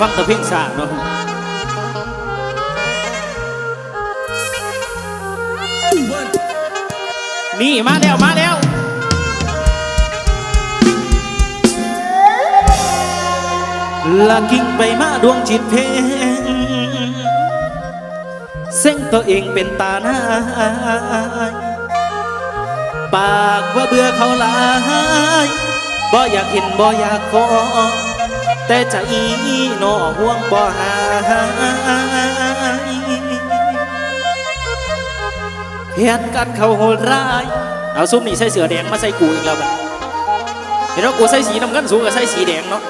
ฟังแต่เพลงสาเนาะนี่มาแล้ว มาแล้วละกิ่งไปมาดวงจิตเพลงเส้งตัวเองเป็นตาหน้ายปากว่าเบื่อเขาหลายบ่อยากเห็นบ่อยากขอ แต่ใจหนอห่วงบ่หายเหตุการ์เขาโหดร้าย เอาซุ้มนี่ใส่เสือแดงมาใส่กูอีกแล้วบัดเห็นว่ากูใส่สีน้ำเงินสูงกับใส่สีแดงเนาะ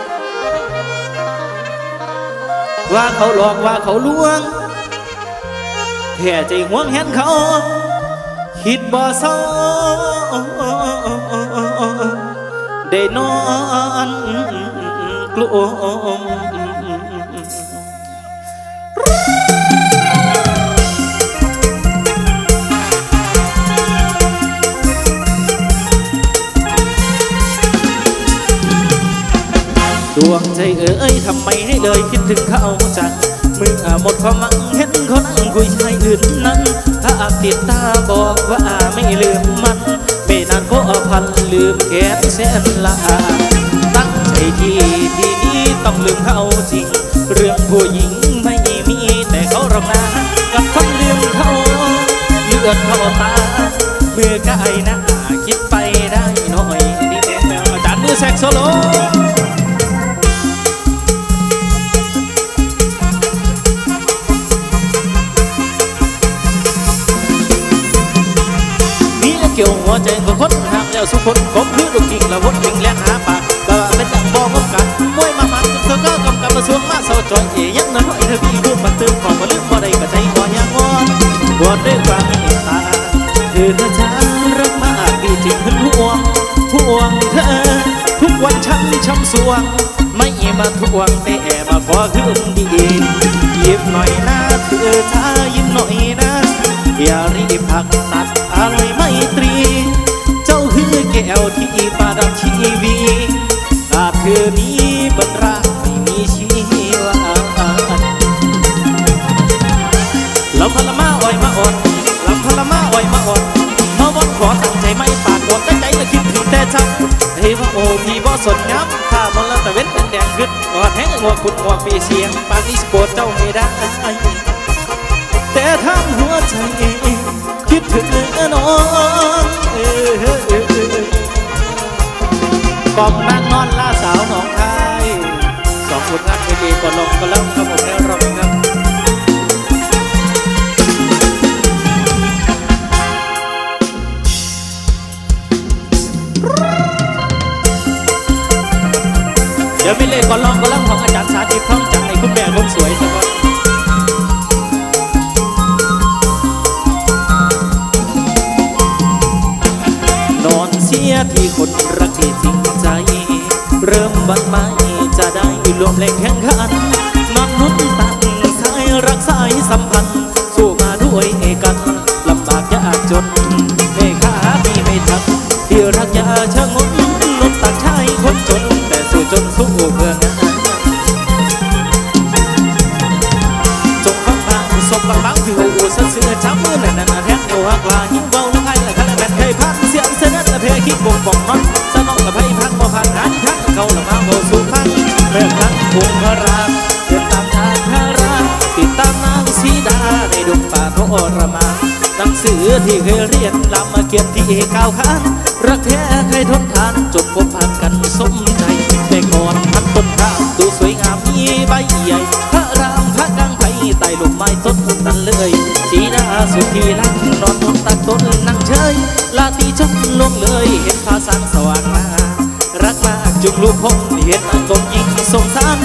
ว่าเขาหลอกว่าเขาลวงแท้ใจห่วงเห็นเขาคิดบ่เศร้าได้นอน กลุ้มดวงใจเอ๋ยทำไมให้เลยคิดถึงเขาจังเมื่อหมดความหวังเห็นเขานั่งคุยชายอื่นนั้น ถ้าอาติดตาบอกว่าไม่ลืมมัน ไม่นานก็พันลืมแก้มแสนละ ที่ที่นี้ต้องลืมเขาจริงเรื่องผู้หญิงไม่มีแต่เขารอกนะกับคนลืมเขาเลือดเขาตาเมื่อกายหน้าคิดไปได้หน่อยนี่เองแมวอาจารย์มือแซกโซโลมีแล้วเกี่ยวหัวใจของคนหักแล้วสุคนกบคือลูกจริงล้ววนวิ่ง รอยเอ๋ยังน้อยเธอพี่รูปมันตื่นของมาลืมบ่ได้ก็ใจบ่ยังอนวอนด้วยความเมตตาคือเธอฉันรักมากพี่จริงเป็นห่วงห่วงเธอ ทุกวันฉันช้ำสวง ไม่มาทวงแต่มาขอคืนดีหยิบหน่อยนะเธอช้ายิ้มหน่อยนะอย่ารีบพักตัด หัวคุณหัวปีเสียงปากนี้สโกเจ้าไม่ได้ ที่เคยเรียนลำมาเขียนที่ก้าวขานรักแท้เคยทนทานจบพบผ่านกันสมใจแต่ก่อนพันต้นข้าดูสวยงามมีใบใหญ่พระรามพระกังไพไต่ลูกไม้ต้นนั้นเลยสีหน้าสุธีรักนอนนอนตัดต้นนั่งเฉยลาตีจนลงเลยเห็นฟ้าสางสว่างมารักมากจุงลูกพงเห็นอันกงยิงสงสาร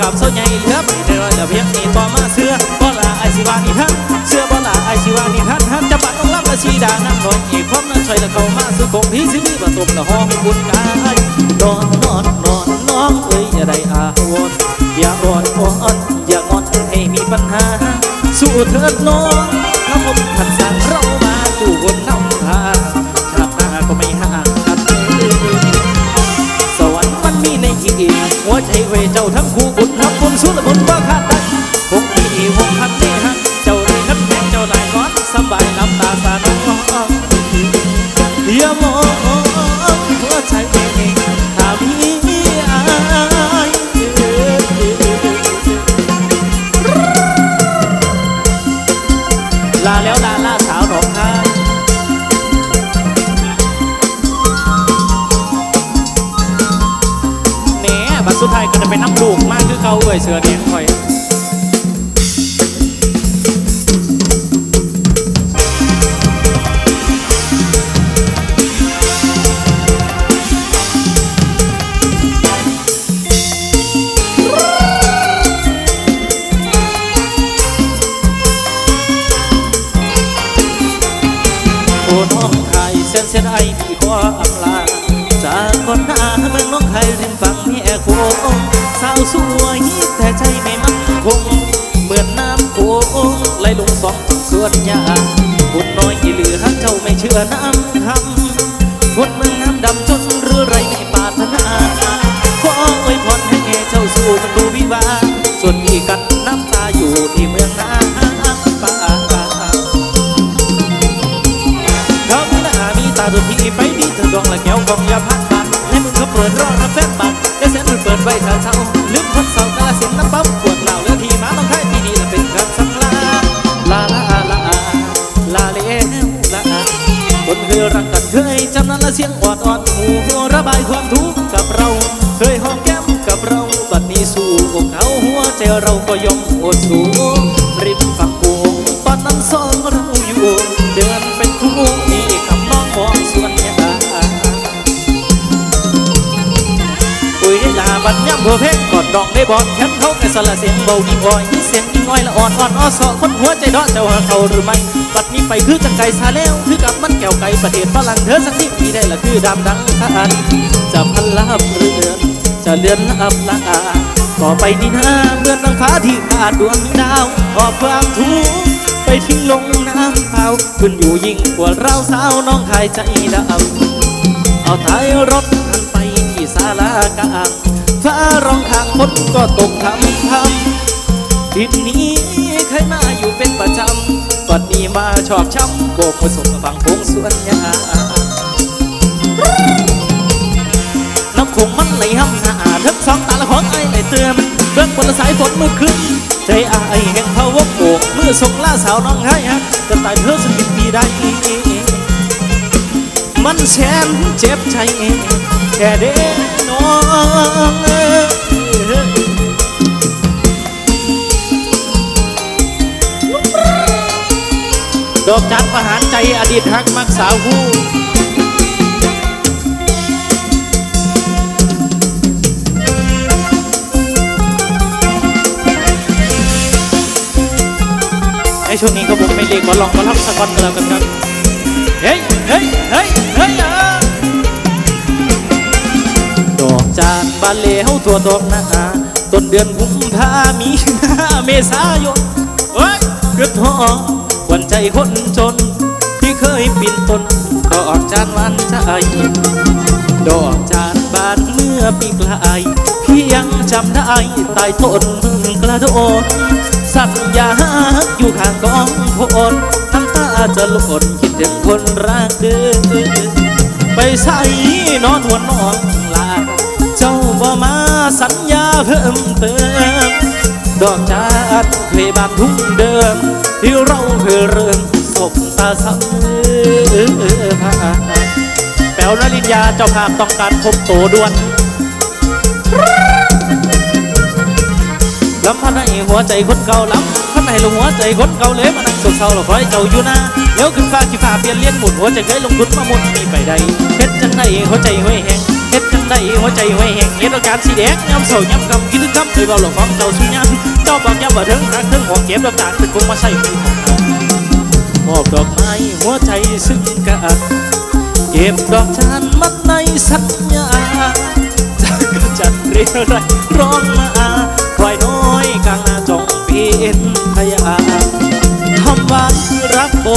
กับเสาใหญ่เหลือไปได้ร้อยแต่เพียงนี้ต่อมาเสื้อบ่ลาไอสิวานิทันเสื้อบ่ลาไอสิวานิทันหันจะปัดองรับละชีดานั่งนอนอีกพร้อมนั้นช่วยละเข้ามาสู่คงพี่สิมีประตูละห้องบุญกายนอนนอนนอนน้องเอ้ยอย่าได้อาวรอย่าอ่อนอ่อน อย่าสู้เถิดน้องถ้าผมทัน หัวใจไว้เจ้าทั้งคู่บุญทำบุญสุดและบุญว่าขาด อยู่ที่เมืองนาป่าเขาหน้ามีตาตัวที่ไปดีเธอดองและแก้วกองยาพัดบันให้มึงเขาเปิดรอรับแฟนบัตรได้แสนมันเปิดไว้เธอเช้าลืมคนเศร้ากาลสินน้ำปั๊บปวดเหล่าเลือทีมาต้องให้ปีนี้ละเป็นคำสังลาลาลาลาลาเลวลาคนเคยรักกันเคยจำนั้นละเสียงอ่อนอ่อนหูระบายความทุกข์กับเรา ใจเราก็ยอมอดสู้ริมฝั่งโขงตอนนั้นสองเราอยู่ เดินเป็นคู่นี่คำน้องมองสวนยาอุ้ยลาบัดย่ำหัวเพชรกอดดองได้บอลแคมเขาแค่สละเสียงเบายิ่งอ่อยเสียงยิ่งอ้อยละอ่อนอ่อนอ้อสอคนหัวใจดอเจ้าหาเขาหรือไม่บัดนี้ไปคือจังไก่ซาแล้วคือกับมันแก้วไก่ประเทศฝรั่งเธอสักทีปีได้ละคือดำดังทานจะพันลับเรือนจะเลือนลับละอา ต่อไปนี้นะเพื่อนนางฟ้าที่ขาดดวงดาวออกความทุกข์ไปทิ้งลงน้ำเปล่าขึ้นอยู่ยิ่งกว่าเราสาวน้องชายใจดำเอาท้ายรถหันไปที่ศาลากลางฟ้าร้องข้างฝนก็ตกทำทำทิศนี้เคยมาอยู่เป็นประจำวันนี้มาชอบช้ำโบกผสมฟังพงสวนยา คงมันไหลห้ำหน้าทั้งสองตาละของไอ้ไหลเตือนเบื้องบนสายฝนเมื่อขึ้นใจอายแห่งพาวกโบกมือส่งล่าสาวน้องให้ฮะจะตายเธอสกิดปีได้ มันแสนเจ็บใจแค่เด้น้องดอกจากประหารใจอดีตฮักมักสาวคู่ ช่วงนี้ครับผมไม่เรียกว่าลองมารับสกอนกันแล้วกันครับ เฮ้ยเฮ้ยเฮ้ยเฮ้ยอะดอกจานบานเลวตัวดอกหน้าต้นเดือนกุมภามีนาเมษายนเฮ้ยเกิดหอหวันใจคนจน ที่เคยปีนต้นดอกจานวันใจดอกจานบานเมื่อปีกลายพี่ยังจำได้ใต้ต้นกระโดด สัญญาอยู่ข้างกองพนน้ำตาจะหล่นคิดถึงคนรักเดินไปใส่นอนหัวนอนลาเจ้าบ่มาสัญญาเพิ่มเติม ดอกจานเคยบานทุ่งเดิม ที่เราเคยเริ่มสบตาสัมผัสแปลวนรินยาเจ้าภาพต้องการพบโตด่วน ลำพันในหัวใจคนเก่าลำพันในลงหัวใจคนเก่าเลยมานั่งโศกเศร้าหรอคอยเจ้าอยู่นะเดี๋ยวขึ้นฟ้าขี้ฟ้าเปลี่ยนเลี้ยนหมุนหัวใจเคยลงทุนมาหมุนมีไปใดเฮ็ดจังไดหัวใจห้วยแหงเฮ็ดจังไดหัวใจห้วยแหงเฮ็ดอาการสีแดงย้ำเศร้าย้ำกำคิดถึงคำเคยเบาหลงของเจ้าสุญญาเจ้าบอกย้ำว่าถึงรักเถึงหัวเก็บดอกตาลเป็นคงมาใส่มือของเรามอบดอกไม้หัวใจซึ่งกันเก็บดอกจานมัดในสัญญาจะจัดเรียอะไรร้องมา นพยาคำหวานคือรักบ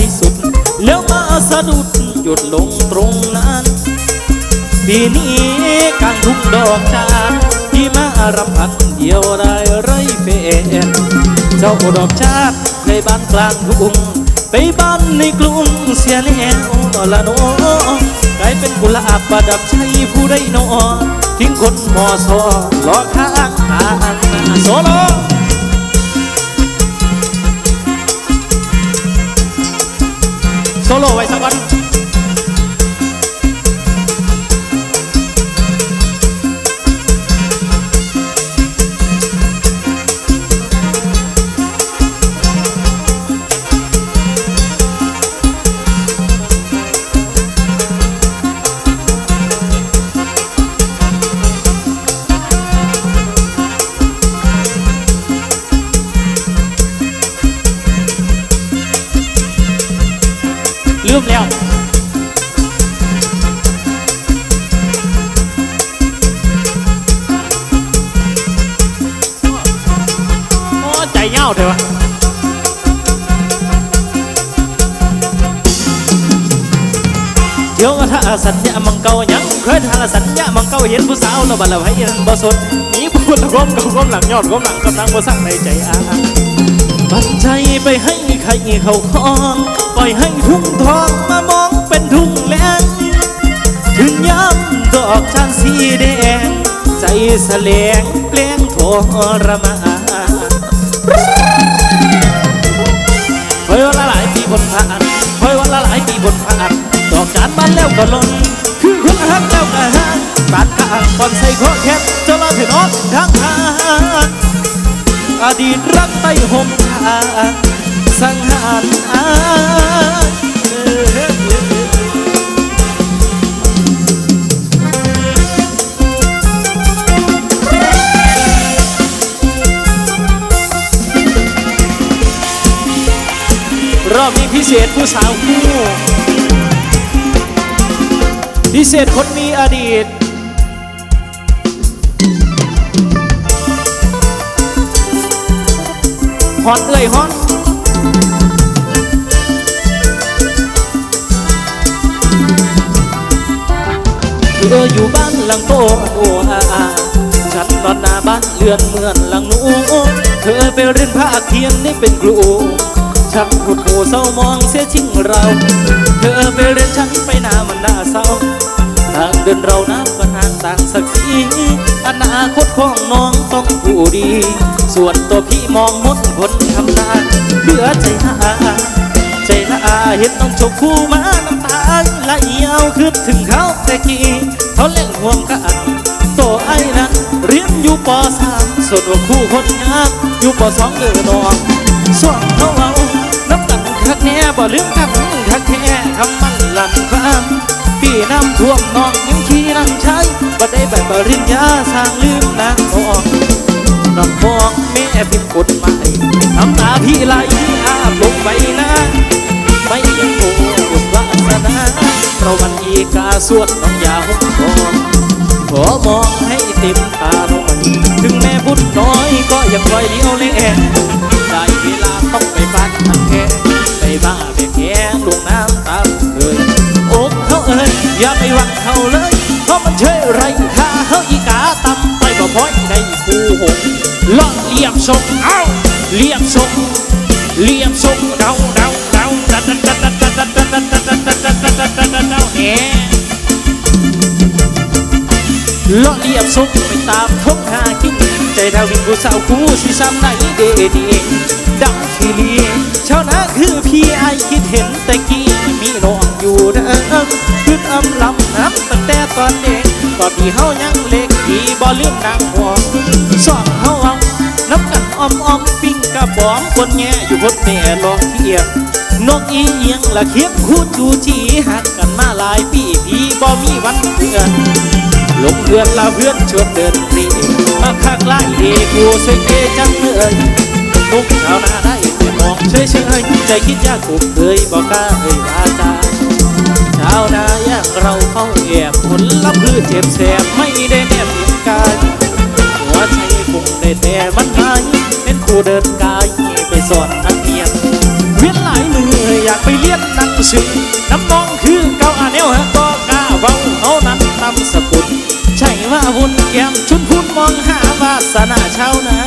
ริสุทธิ์แล้วมาสะดุดหยุดลงตรงนั้น ปีนี้กลางทุ่งดอกจานที่มารำพันเดียวได้ไรแฟนเจ้าดอกชาติในบ้านกลางทุ่งไปบ้านในกลุ่มเสียแล้วละโนกลายเป็นกุหลาบประดับใจผู้ได้นอทิ้งคนมอซอรอข้างทางโซโล Solo hay zapatito. มแล้วโอ้ใจเง่าเถอะวะเดี๋ยวถ้าสัญญามังเก่ายังเคยถ้าสัญญามังเก่าเห็นผู้สาวแล้วบัดละให้ยันบ่สดหนีพูดละก้มกับก้มหลังยอดก้มหลังกำลังบ่สั่งในใจอา ปัจจัยไปให้ใครเขาคองปล่อยให้ทุ่งทองมามองเป็นทุ่งแลงถึงย้ำดอกจานสีแดง ใจแสลงแปลงทรมานคอยวันละหลายปีบนผ่านคอยวันละหลายปีบนผ่านดอกจานบานแล้วก็ล่นคือคนหักแล้วก็หักปานข้างบอนใส่ข้อแคบจะมาถึงนอนทางทางอดีตรักใต้ห่ม สังหารอายรอบนี้พิเศษผู้สาวคู่ พิเศษคนมีอดีต ฮอนเอ้ยฮอนเธออยู่บ้านหลังโตโออาอาฉันนอนหน้าบ้านเลือนเหมือนหลังหนูเธอไปเรียนภาคเทียนนี่เป็นครูฉันหดหูเศร้ามองเสียจริงเรา เธอไปเรียนฉันไปหน้ามันน่าเศร้าทางเดินเราน้ำก็ห่างต่างสักสีอนาคตของน้องต้องผู้ดี ส่วนตัวพี่มองมดคน ทำนาเหลือใจหาใจละอาเห็นน้องชมคู่มาน้ำตาไหลเอาคืดถึงเขาแต่กี้เขาเล่นห่วงกันตัวไอ้นั้นเรียนอยู่ปสามส่วนว่าคู่คนงามอยู่ปสองเออนองสองเขาเอาน้ำกันคักแน่บ่ลืมกันคักแท้คำมันหลันควาปีน้ำท่วมนองยังขี่นั่งใช้บ่ได้แบบปริญญาสร้างลืมนางนอง น้องมองแม่พิมพ์กฎหมายน้ำตาพี่ไหลอาบลงไปนะ ไม่ยังโกหยุดวาสนาเรามันอีกาสวดน้องยาหุ่นทองขอมองให้เต็มตาหน่อย ถึงแม่บุญน้อยก็ยังคอยเลี้ยวแลได้เวลาต้องไปบ้านทางแค่ไปบ้าไปแค่ลงน้ำตามเคยอกเขาเอ่ยอย่าไปหวังเขาเลย เพราะมันเชยไรค่าเขาอีกาตำไปบ่พ้อย เลียมทรงเอ้าเหลี่ยมทรงเหลี่ยมทรงเดาเดาเดาเดาเดาเดาเดาเดาเดาเดาเดาเดาเดาเดาเดาเดาเดาแหล่อเหลี่ยมทรงไปตามทงหากินใจดาวินผู้สาวคู่สิซ้ำไหนเดดีดังทีลีชาวนาคือพี่ไอคิดเห็นแต่กี้มีน้องอยู่เดิมขึ้นอำลำน้ำตั้งแต่ตอนเด็กตอนนี้เฮายังเล็กดีบ่ลืมนางหัวสองเฮา เอาน้ำกันออมออมปิ้งกระป๋อมคนแง่อยู่คนแม่ลองเทียบนกอีเอียงละเคียบคู่จูจีหักกันมาหลายปีพี่บ่มีวันเพื่อนลงเรือนลาเพื่อนชวนเดินรีมาข้างไล่เอกูสวยเกจังเลยนุ่มชาวนาได้แต่มองเฉยเฉยใจคิดยากกูเคยบอกกล้าเอ่ยวาจาชาวนาอย่างเราเข้าแอบผลลัพธ์คือเจ็บแสบไม่ได้แนบเพียงกายหัวใจ บุญได้แต่วันไหนเป็นครูเดินกายไปสอนนักเรียนเวียนหลายมืออยากไปเรียนนักสืบน้ำมองคือเก่าอาเนวฮะก็กล้าเว้าเฮานั้นตำสกุลใช่ว่าวุ่นแก้มชุนพุ่นมองหาวาสนาเช้านะ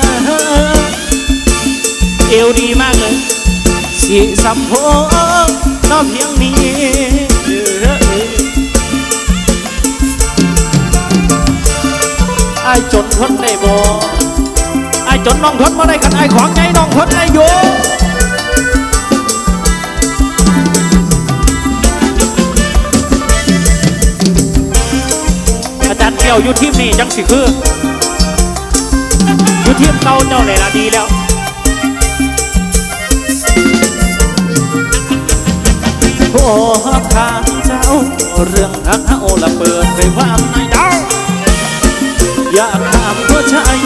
เอวดีมากเลยสีสัมโพนอกเพียงนี้ อ้ายจนทนได้บ่ไอ้ายจนน้องทนมาได้กันไอ้ายของใจน้องทนได้อยู่อาจารย์เกี่ยวอยู่ทีมนี้จังสิคืออยู่ทีมเก่าเจ้าเลยละดีแล้วขอถามเจ้า เรื่องทักเฮาละเปิดไปความในดาว อยากถามผู้ชาย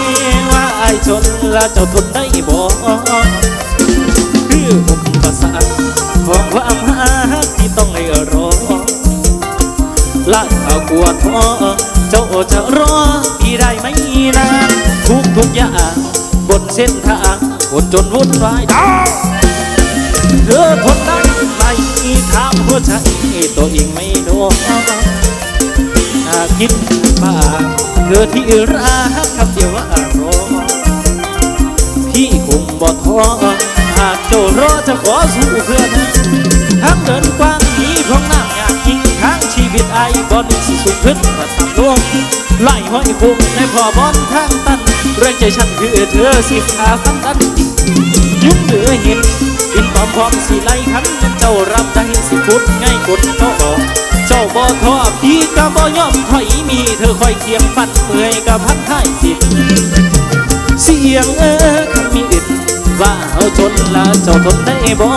ว่าไอ้ายจนละเจ้าทนได้บ่คืออุปสรรคของความหาที่ต้องให้รอละเอากลัวท้อเจ้าจะรอพี่ได้ไหมนานทุกทุกอย่างบนเส้นทางบนจนวุ่นวายดาวเธอทนได้ไหมถามหัวใจตัวเองไม่รู้หาคิดบ้าง เธอที่รักคำเดียวว่ารอพี่คงบ่ท้อหากเจ้ารอจะขอสู้เพื่อนทั้งเดินกว้างนี้ของน้ำอยากยิงทั้งชีวิตไอ้บอลสิสูงขึ้นมาต่ำลงไล่ห้อยคงในพ่อบอลทางตันแรงใจฉันคือเธอสิขาฟังกันยุ่งเหลือเห็น กินความพร้อมสิไล่ขันเจ้ารับใจสิพุดง่ายกดเจ้าออกเจ้าบ่ทอพี่ก็บ่ยอมถอยมีเธอคอยเคียงฟันเมื่อยกับพันท้ายสิเสียงเออคำมีอึดว่าเอาจนละเจ้าทนได้บ่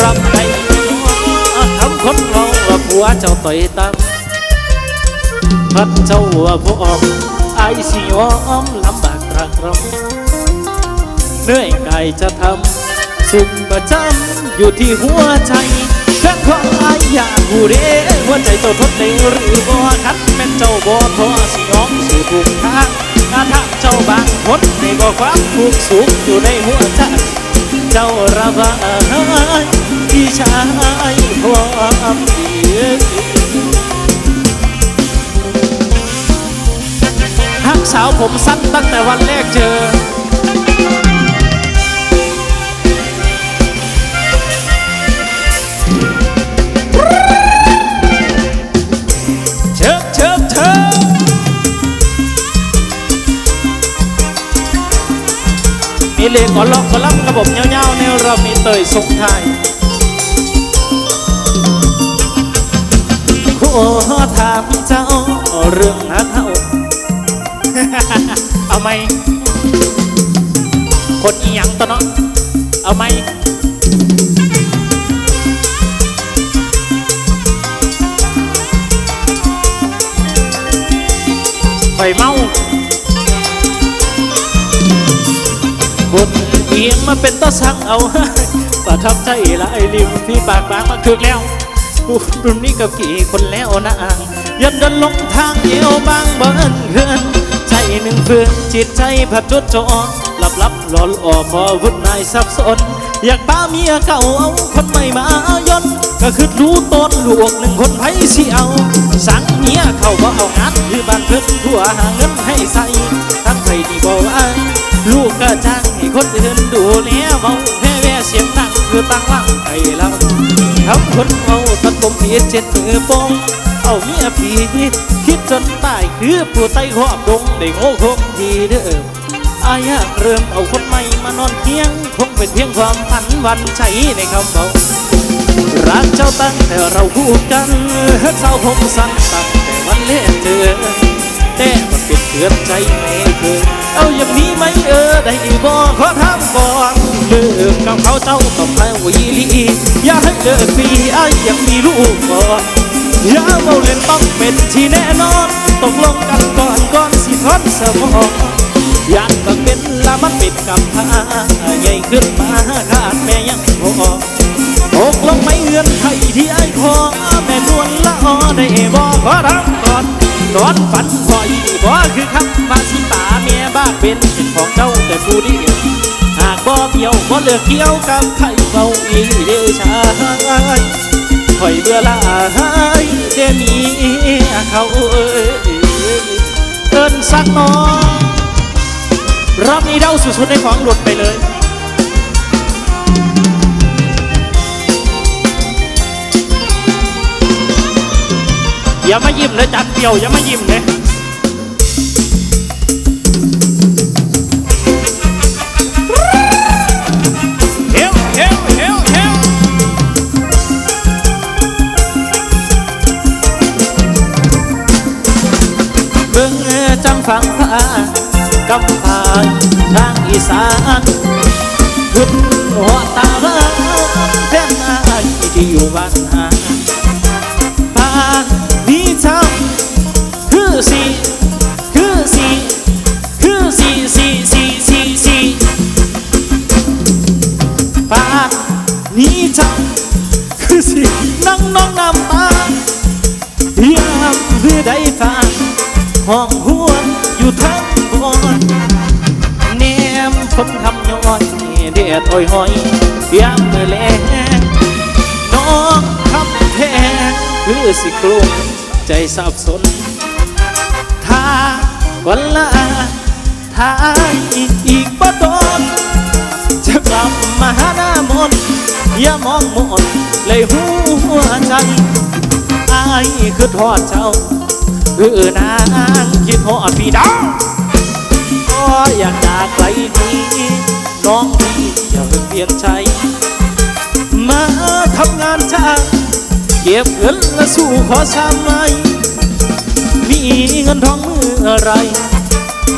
รับได้บ่คำคนเราว่าผัวเจ้าต่อยตามพัดเจ้าว่าพ่อมไอสิยอมลำบากตรากรำ เหนื่อยกายจะทำสุขประจำอยู่ที่หัวใจแค่ความอายอยากหูเรหัวใจเจ้าทนได้หรือบ่คัดแม่นเจ้าบ่ทอสิยอมสู่ทุกทางอาถ้าเจ้าบางคนในบ่ความทุกสุขอยู่ในหัวใจเจ้าระบายที่ชายความดีทักสาวผมสั้นตั้งแต่วันแรกเจอ มีเลงก่อล็อกก่อนลับระบบเงาๆในรอบนี้เตยส่งไทยขอถามเจ้าเรื่องหักเฮาเอาไหมคนอีหยังตัวเนาะเอาไหมข่อยเมา บนเอียงมาเป็นต้อสั่งเอาประทับใจหลายริมที่ปากบางมาถึกแล้วกูรุ่นนี้ก็กี่คนแล้วนะอ่างยันเดินลงทางเดียวบางเบิ้นเพื่อนใจหนึ่งเพื่อนจิตใจผัดจดจอหลับลับหลอนอ่อพอวุ่นนายสับสน อยากป้าเมียเก่าเอาคนใหม่มายนก็คือรู้ต้นลูกหนึ่งคนไผสิเอา สังเมียเขาบ่เอางานคือบ้านเพิ่นทั่วหาเงินให้ใส่ทั้งใครที่บ่ว่า ลูกก็จ้างให้คนอื่นดูแลเมาแพ้แว่เสียงดังคือตั้งหลังไห้เราทำคนเมาตัดผมผิดเจ็ดมือปงเอาเมียผีคิดจนตายคือผู้ไต้หอบดงได้โง่คงทีเด้ออายากเริ่มเอาคนใหม่มานอนเคียงคงเป็นเพียงความพันวันใจในคำเบารักเจ้าตั้งแต่เราคู่กันเศร้าผมสั่งตั้งแต่วันแรกเจอแต่มันเป็นเตือนใจไม่เคย เอาอย่างนี้ไหมเออได้บ่ขอถามก่อนเลิกกับเขาเจ้าต้องมาวีลีอย่าให้เลิกปีไอ้ายยังมีลูกก่อนอย่าเมาเล่นต้องเป็นที่แน่นอนตกลงกันก่อนก่อนสิทอนสมองอยากก็เป็นละมันปิดกับผ้าใหญ่ขึ้นมาขาดแม่ยังพอตกลงไม่เงื่อนไขที่ไอ้ขอแม่นวลละออได้บอกขอทำก่อ นอนฝันพอยบ่คือคำมาสิตาเมียบ้าเป็นเป็นของเจ้าแต่ผู้ดีหากบ่เกี่ยวบ่เลือกเกี่ยวกับใครเบาอีเดชายคอยเบื่อหลายเดมีเขาเอ้ยเอินสักน้อยรอบนี้เดาสุดๆในของหลุดไปเลย อย่ามายิ้มเลยจัดเดียวอย่ามายิ้มเลยเฮวเฮวเฮวเฮวเบิ่งจังฟังพากำพาทางอีสานขึ้นหัวตาบ้านแท่นนายที่อยู่บ้านนา อยู่ทั้งบนแนมชนทำย้อยเดียดอ้อยหอยยามเมื่อแลงน้องคำแพงคือสิกลุ้มใจสับสนถ้าวันละถ้าอีกบ่โดนจะกลับมาหาหน้ามนอย่ามองมดเลยหัวใจอายคือทอดเจ้า คือนางคิดหอดพี่ดาก็อยากจากไกลนี้น้องพี่อย่าเพิ่งเปลี่ยนใจ มาทำงานจ้างเก็บเงินและสู้ขอสามไมมีเงินทองมืออะไร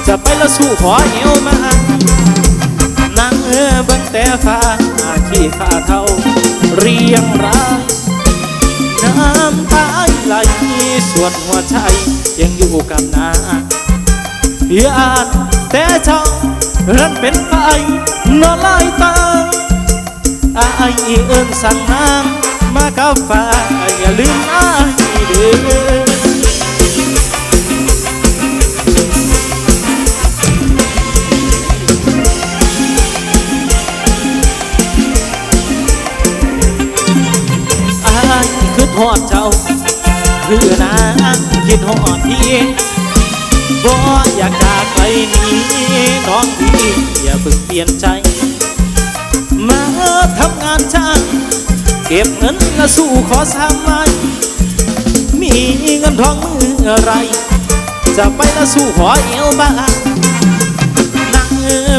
จะไปและสู้ขอเอวมานั่งเออบิ่งแต่ฟ้าที่ฟ้าเท่าเรียงราย ส่วนหัวใจยังอยู่กับนายานแต่เจ้านั้นเป็นไปนอนลายตาอายเอิ้นสั่งน้ำมากับฟ้าอย่าลืมอายเด้ออายคือทอดเจ้า คือนางคิดหอดพี่บ่อยากจากไปนี้น้องพี่อย่าเพิ่งเปลี่ยนใจ มาทำงานจ้างเก็บเงินและสู้ขอสามไม้มีเงินทองมืออะไร จะไปและสู้ขอเอวบ้างนั่ง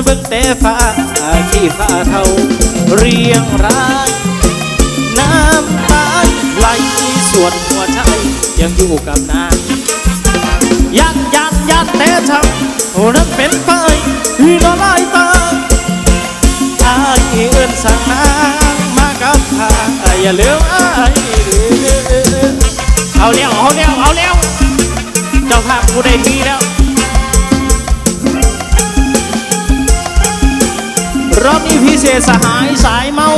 เบิ่งแต่ฟ้าที่ฟ้าเท่าเรียงรายน้ำตาไหลส่วนหัว ยังอยู่กับนางยันยันยันแต่เจ้นั้นเป็นไปที่ละลายตาอายเอิ้นสั่งนางมากับพาอย่าเลืมอายเอาแล้วเอาแล้วเอาแล้วเจ้าภาพกูได้ทีแล้วรอบนี้พิเศษสหายสายเมา